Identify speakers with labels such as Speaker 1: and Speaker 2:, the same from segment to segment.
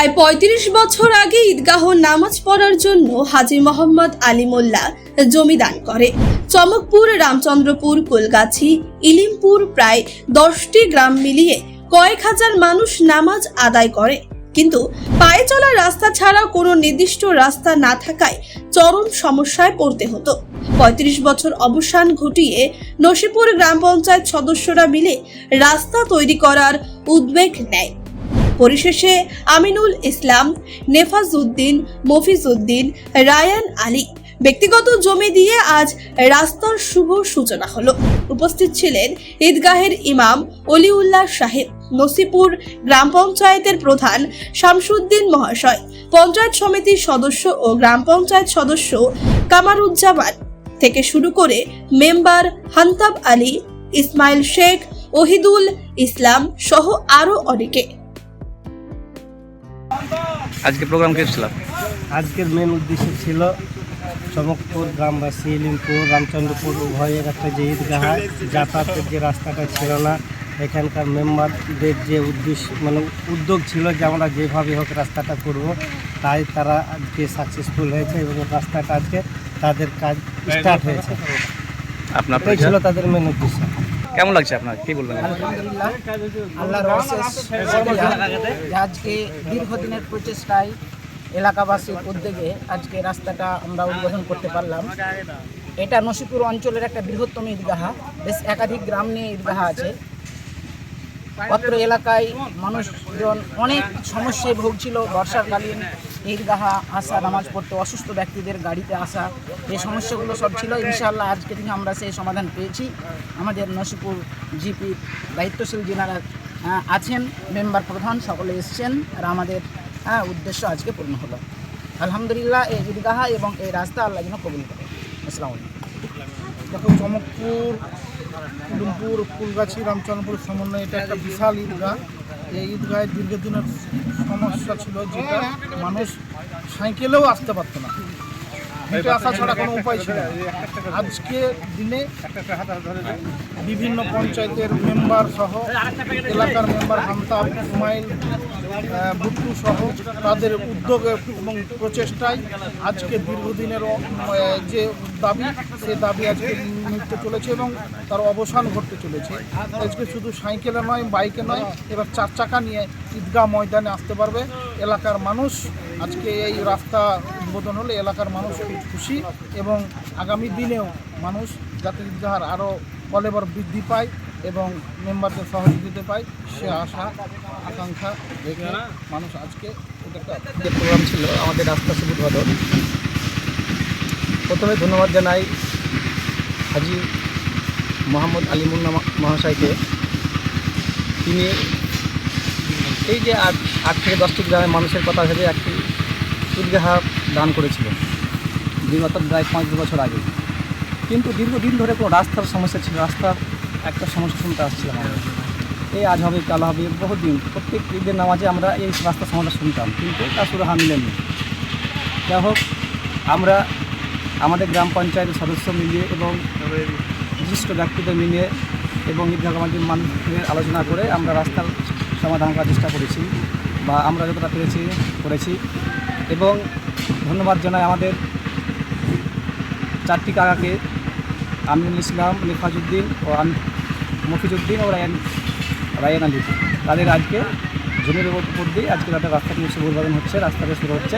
Speaker 1: প্রায় ৩৫ বছর আগে ঈদগাহ নামাজ পড়ার জন্য হাজি মোহাম্মদ আলী মোল্লা জমি দান করে। চমকপুর, রামচন্দ্রপুর, কুলগাছি, ইলিমপুর প্রায় দশটি গ্রাম মিলিয়ে কয়েক হাজার মানুষ নামাজ আদায় করে। কিন্তু পায়ে চলা রাস্তা ছাড়া কোনো নির্দিষ্ট রাস্তা না থাকায় চরম সমস্যায় পড়তে হতো। পঁয়ত্রিশ বছর অবসান ঘটিয়ে নসিপুর গ্রাম পঞ্চায়েত সদস্যরা মিলে রাস্তা তৈরি করার উদ্বেগ নেয়। পরিশেষে আমিনুল ইসলাম নেফাজউদ্দিন মফিজউদ্দিন রায়ান আলী ব্যক্তিগত জমি দিয়ে আজ রাস্তার শুভ সূচনা হলো। উপস্থিত ছিলেন ঈদগাহের ইমাম অলিউল্লাহ সাহেব, নসিপুর গ্রাম পঞ্চায়েতের প্রধান শামসুদ্দিন মহাশয়, পঞ্চায়েত সমিতির সদস্য ও গ্রাম পঞ্চায়েত সদস্য কামারুজ্জামান। থেকে শুরু করে মেম্বার হান্তাব আলী, ইসমাইল শেখ, ওহিদুল ইসলাম সহ আরও অনেকে।
Speaker 2: আজকে প্রোগ্রাম কে ছিল?
Speaker 3: আজকের মেন উদ্দেশ্য ছিল চমকপুর গ্রামবাসী ইলিমপুর রামচন্দ্রপুর উভয়ের একটা যে ঈদগাহ যাতায়াতের যে রাস্তাটা ছিল না এখানকার মেম্বারদের যে উদ্দেশ্য মানে উদ্যোগ ছিল যে আমরা যেভাবে হোক রাস্তাটা করব তাই তারা আজকে সাকসেসফুল হয়েছে এবং রাস্তাটা আজকে তাদের কাজ স্টার্ট হয়েছে।
Speaker 2: আপনার
Speaker 3: ছিল তাদের মেন উদ্দেশ্য।
Speaker 2: কেমন লাগছে আপনার? কি বলবেন?
Speaker 4: আজকে দীর্ঘদিনের প্রচেষ্টায় এলাকাবাসীর উদ্যোগে আজকে রাস্তাটা আমরা উদ্বোধন করতে পারলাম। এটা নসিপুর অঞ্চলের একটা বৃহত্তম ঈদগাহ। বেশ একাধিক গ্রাম নিয়ে ঈদগাহ আছে। অত্র এলাকায় মানুষজন অনেক সমস্যায় ভুগছিল বর্ষাকালীন। ঈদগাহ আসা, নামাজ পড়তে অসুস্থ ব্যক্তিদের গাড়িতে আসা, এই সমস্যাগুলো সব ছিল। ইনশাআল্লাহ আজকে থেকে আমরা সেই সমাধান পেয়েছি। আমাদের নসিপুর জিপি দায়িত্বশীল যিনারা আছেন, মেম্বার প্রধান, সকলে এসছেন। আর আমাদের উদ্দেশ্য আজকে পূর্ণ হলো। আলহামদুলিল্লাহ, এই ঈদগাহ এবং এই রাস্তা আল্লাহ যেন কবুল করে। আসসালামু
Speaker 5: দেখো, চমকপুর উলুমপুর ফুলগাছি, রামচন্দ্রপুর সমন্বয় এটা একটা বিশাল ঈদগাহ। এই ঈদগাহের দীর্ঘদিনের সমস্যা ছিল যেটা মানুষ সাইকেলেও আসতে পারতো না। আসা ছাড়া কোনো উপায় ছিল আজকে দিনে বিভিন্ন পঞ্চায়েতের মেম্বার সহ, এলাকার মেম্বার হামতাব, ইসমাইল ভুট্টু সহ তাদের উদ্যোগে এবং প্রচেষ্টায় আজকে দীর্ঘদিনের যে দাবি, সে দাবি আজকে মিটতে চলেছে এবং তার অবসান ঘটতে চলেছে। আজকে শুধু সাইকেলে নয়, বাইকে নয়, এবার চার চাকা নিয়ে ঈদগাহ ময়দানে আসতে পারবে। এলাকার মানুষ আজকে এই রাস্তা উদ্বোধন হলে এলাকার মানুষ খুব খুশি এবং আগামী দিনেও মানুষ যাতে ঈদগাহার আরও কলেবর বৃদ্ধি পায় এবং মেম্বারদের সহযোগিতা পায়। সে আশা, আকাঙ্ক্ষা রেখে মানুষ আজকে একটা
Speaker 6: যে প্রোগ্রাম ছিল, আমাদের রাস্তা শুভ উদ্বোধন প্রথমে ধন্যবাদ জানাই হাজি মোহাম্মদ আলিমুল্লা মহাশয়কে। তিনি এই যে আট আট থেকে দশটি গ্রামের মানুষের কথা ভেবে একটি ঈদগাহ দান করেছিলেন বিগত প্রায় পাঁচ বছর আগে। কিন্তু দীর্ঘদিন ধরে কোনো রাস্তার সমস্যা ছিল, রাস্তার একটা সমস্যা শুনতে আসছিলাম আমরা এই আজ হবে, কাল হবে, বহুদিন প্রত্যেক ঈদের নামাজে আমরা এই রাস্তার সমস্যা শুনতাম। কিন্তু তা শুরু হা মিলেনি। যাই হোক, আমরা আমাদের গ্রাম পঞ্চায়েতের সদস্য মিলিয়ে এবং বিশিষ্ট ব্যক্তিদের মিলিয়ে এবং ঈদগাহ কমিটির মানুষের আলোচনা করে আমরা রাস্তার সমাধান করার চেষ্টা করেছি বা আমরা যতটা পেরেছি, করেছি। এবং ধন্যবাদ জানাই আমাদের চারটি কাকাকে আমিনুল ইসলাম নিফাজউদ্দিন ও আম- মফিজউদ্দিন ও রায়ান রায়ান আলী। তাদের আজকে জমির উপর দিয়ে আজকে তাদের রাস্তাটি শুভ উদ্বোধন হচ্ছে রাস্তাটা শুরু হচ্ছে।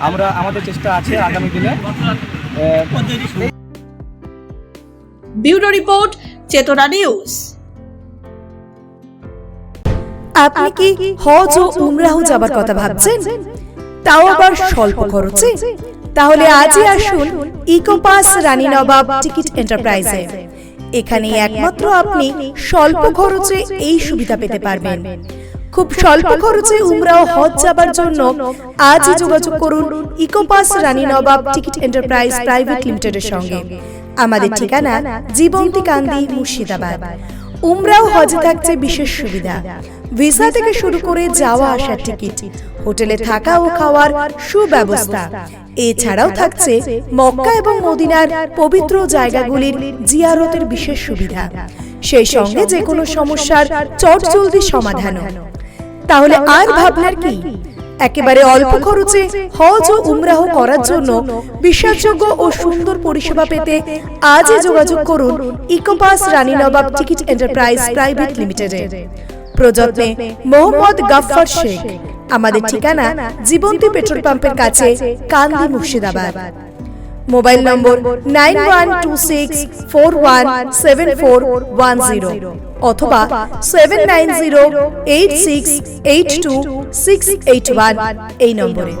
Speaker 6: আমরা আমাদের চেষ্টা আছে আগামী দিনে
Speaker 1: ব্যুরো রিপোর্ট চেতনা নিউজ।
Speaker 7: আপনি কি হজ ও উমরাহ যাবার কথা ভাবছেন? তাও আবার স্বল্প খরচে? তাহলে আজই আসুন ইকোপাস রানী নবাব টিকিট এন্টারপ্রাইজে। এখানে একমাত্র আপনি স্বল্প খরচে এই সুবিধা পেতে পারবেন। খুব স্বল্প খরচে উমরা ও হজ যাবার জন্য আজই যোগাযোগ করুন Ecopass Rani Nawab ticket enterprise private লিমিটেডের সঙ্গে। আমাদের ঠিকানা জীবন্তী কান্দি মুর্শিদাবাদ। উমরাও হজে থাকছে বিশেষ সুবিধা। ভিসা থেকে শুরু করে যাওয়া আসার টিকিট, হোটেলে থাকা ও খাওয়ার সুব্যবস্থা। এছাড়াও থাকছে মক্কা এবং মদিনার পবিত্র জায়গাগুলির জিয়ারতের বিশেষ সুবিধা। সেই সঙ্গে যে কোনো সমস্যার চটজলদি সমাধানও। তাহলে আর ভাবনার কি? একেবারে অল্প খরচে হজ ও উমরাহ করার জন্য বিশ্বাসযোগ্য ও সুন্দর পরিষেবা পেতে আজই যোগাযোগ করুন Ecopass Rani Nawab ticket enterprise private লিমিটেডে। প্রযত্নে মোহাম্মদ গাফফার শেখ। আমাদের ঠিকানা জীবন্তী পেট্রোল পাম্পের কাছে Kandi Murshidabad. Mobile number nine one two six four one seven four one zero অথবা seven nine zero eight six eight two six eight one এই নম্বরে।